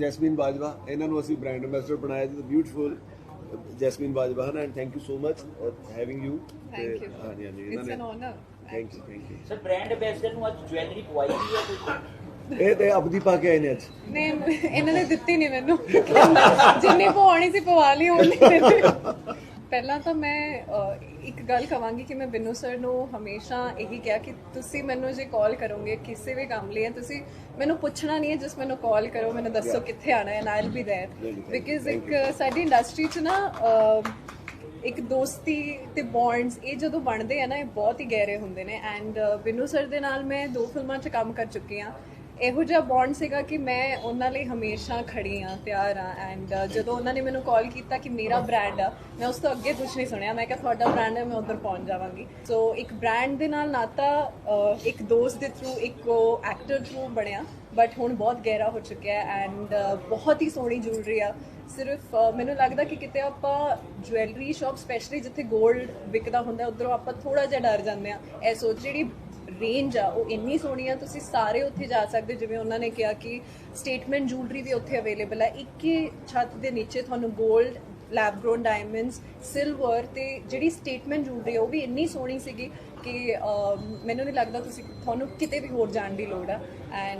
Jasmine Bajwa ਇਹਨਾਂ ਨੂੰ ਅਸੀਂ ਬ੍ਰਾਂਡ ਐਂਬੈਸਡਰ ਬਣਾਇਆ ਜੀ ਬਿਊਟੀਫੁਲ ਜੈਸਮੀਨ ਬਾਜਵਾ ਹਨ and thank you so much having you thank you ਹਾਂਜੀ ਹਾਂਜੀ it's an honour thank you thank you sir brand ambassador ਨੂੰ ਅੱਜ ਜੁਐਲਰੀ ਪਵਾਈ ਗਈ ਹੈ ਕੋਈ? ਇਹ ਤੇ ਆਪਦੀ ਪਾ ਕੇ ਆਏ ਨੇ ਅੱਜ। ਨਹੀਂ ਇਹਨਾਂ ਨੇ ਦਿੱਤੀ ਨਹੀਂ ਮੈਨੂੰ। ਜਿੰਨੀ ਪਵਾਉਣੀ ਸੀ ਪਵਾ ਲਈ ਉਹਨੇ। ਦਿੱਤੀ ਪਹਿਲਾਂ ਤਾਂ ਮੈਂ ਇੱਕ ਗੱਲ ਕਹਾਂਗੀ ਕਿ ਮੈਂ ਬਿੰਨੂ ਸਰ ਨੂੰ ਹਮੇਸ਼ਾ ਇਹੀ ਕਿਹਾ ਕਿ ਤੁਸੀਂ ਮੈਨੂੰ ਜੇ ਕਾਲ ਕਰੋਗੇ ਕਿਸੇ ਵੀ ਕੰਮ ਲਈ ਤੁਸੀਂ ਮੈਨੂੰ ਪੁੱਛਣਾ ਨਹੀਂ ਹੈ ਜਸ ਮੈਨੂੰ ਕਾਲ ਕਰੋ ਮੈਨੂੰ ਦੱਸੋ ਕਿੱਥੇ ਆਣਾ ਹੈ ਨਾਲ ਵੀ ਦੇਰ ਬਿਕਾਜ਼ ਇੱਕ ਸਾਡੀ ਇੰਡਸਟਰੀ 'ਚ ਨਾ ਇੱਕ ਦੋਸਤੀ ਤੇ ਬੌਂਡਸ ਇਹ ਜਦੋਂ ਬਣਦੇ ਆ ਨਾ ਇਹ ਬਹੁਤ ਹੀ ਗਹਿਰੇ ਹੁੰਦੇ ਨੇ ਐਂਡ ਬਿੰਨੂ ਸਰ ਦੇ ਨਾਲ ਮੈਂ ਦੋ ਫਿਲਮਾਂ 'ਚ ਕੰਮ ਕਰ ਚੁੱਕੀ ਆ ਇਹੋ ਜਿਹਾ ਬੌਂਡ ਸੀਗਾ ਕਿ ਮੈਂ ਉਹਨਾਂ ਲਈ ਹਮੇਸ਼ਾ ਖੜੀ ਆ ਤਿਆਰ ਆ ਐਂਡ ਜਦੋਂ ਉਹਨਾਂ ਨੇ ਮੈਨੂੰ ਕਾਲ ਕੀਤਾ ਕਿ ਮੇਰਾ ਬ੍ਰਾਂਡ ਆ ਮੈਂ ਉਸ ਤੋਂ ਅੱਗੇ ਕੁਝ ਨਹੀਂ ਸੁਣਿਆ। ਮੈਂ ਕਿਹਾ ਤੁਹਾਡਾ ਬ੍ਰਾਂਡ ਹੈ ਮੈਂ ਉੱਧਰ ਪਹੁੰਚ ਜਾਵਾਂਗੀ। ਸੋ ਇੱਕ ਬ੍ਰਾਂਡ ਦੇ ਨਾਲ ਨਾਤਾ ਅਹ, ਇੱਕ ਦੋਸਤ ਦੇ ਥਰੂ ਇੱਕ ਐਕਟਰ ਥਰੂ ਬਣਿਆ ਬਟ ਹੁਣ ਬਹੁਤ ਗਹਿਰਾ ਹੋ ਚੁੱਕਿਆ ਐਂਡ ਬਹੁਤ ਹੀ ਸੋਹਣੀ ਜੁਐਲਰੀ ਆ। ਸਿਰਫ ਮੈਨੂੰ ਲੱਗਦਾ ਕਿ ਕਿਤੇ ਆਪਾਂ ਜੁਐਲਰੀ ਸ਼ਾਪ ਸਪੈਸ਼ਲੀ ਜਿੱਥੇ 골ਡ ਵਿਕਦਾ ਹੁੰਦਾ ਉਧਰੋਂ ਆਪਾਂ ਥੋੜਾ ਜਿਹਾ ਡਰ ਜਾਂਦੇ ਆ ਇਹ ਸੋਚ ਜਿਹੜੀ ਰੇਂਜ ਆ, ਉਹ ਇੰਨੀ ਸੋਹਣੀ ਆ, ਤੁਸੀਂ ਸਾਰੇ ਉੱਥੇ ਜਾ ਸਕਦੇ ਹੋ। ਜਿਵੇਂ ਉਹਨਾਂ ਨੇ ਕਿਹਾ ਕਿ ਸਟੇਟਮੈਂਟ ਜੂਲਰੀ ਵੀ ਉੱਥੇ ਅਵੇਲੇਬਲ ਹੈ ਇੱਕ ਹੀ ਛੱਤ ਦੇ ਨੀਚੇ ਤੁਹਾਨੂੰ 골ਡ ਲੈਬ ਗ੍ਰੋਨ ਡਾਇਮੰਡਸ ਸਿਲਵਰ ਤੇ ਜਿਹੜੀ ਸਟੇਟਮੈਂਟ ਜੂਲਰੀ ਉਹ ਵੀ ਇੰਨੀ ਸੋਹਣੀ ਸੀਗੀ ਕਿ ਮੈਨੂੰ ਨਹੀਂ ਲੱਗਦਾ ਤੁਸੀਂ, ਤੁਹਾਨੂੰ ਕਿਤੇ ਵੀ ਹੋਰ ਜਾਣ ਦੀ ਲੋੜ ਆ ਐਂਡ